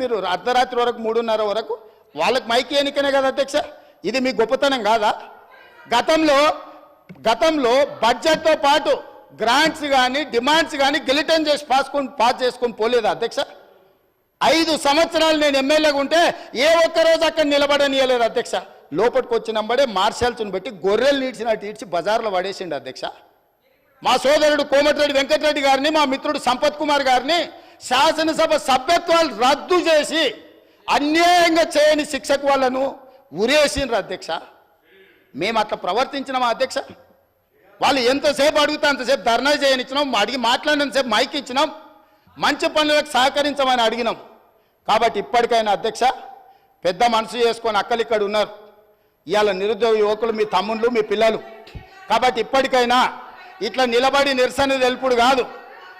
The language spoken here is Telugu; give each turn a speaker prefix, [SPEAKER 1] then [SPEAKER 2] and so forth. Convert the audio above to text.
[SPEAKER 1] మీరు అర్ధరాత్రి వరకు మూడున్నర వరకు వాళ్ళకి మైకి ఎన్నికనే కదా అధ్యక్ష? ఇది మీ గొప్పతనం కాదా? గతంలో గతంలో బడ్జెట్తో పాటు గ్రాంట్స్ కానీ డిమాండ్స్ కానీ గిలిటన్ చేసి పాసుకొని పాస్ చేసుకొని పోలేదా అధ్యక్ష? ఐదు సంవత్సరాలు నేను ఎమ్మెల్యేగా ఉంటే ఏ ఒక్క రోజు అక్కడ నిలబడనియలేదు అధ్యక్ష. లోపలికి వచ్చినంబడే మార్షల్స్ని పెట్టి గొర్రెలు నీడ్చినట్టు ఈడ్చి బజార్లో పడేసిండు అధ్యక్ష. మా సోదరుడు కోమటిరెడ్డి వెంకటరెడ్డి గారిని మా మిత్రుడు సంపత్ కుమార్ గారిని శాసనసభ సభ్యత్వాలు రద్దు చేసి అన్యాయంగా చేయని శిక్షకు వాళ్ళను ఉరేసిండ్రు అధ్యక్ష. మేము అట్లా ప్రవర్తించినామా అధ్యక్ష? వాళ్ళు ఎంతసేపు అడిగితే అంతసేపు ధర్నా చేయనిచ్చినాం అడిగి మాట్లాడినంతసేపు మైక్ ఇచ్చినాం మంచి పనులకు సహకరించమని అడిగినాం. కాబట్టి ఇప్పటికైనా అధ్యక్ష పెద్ద మనసు చేసుకొని అక్కలు ఇక్కడ ఉన్నారు. ఇవాళ నిరుద్యోగ యువకులు మీ తమ్ముళ్ళు మీ పిల్లలు. కాబట్టి ఇప్పటికైనా ఇట్లా నిలబడి నిరసన తెలుపుడు కాదు.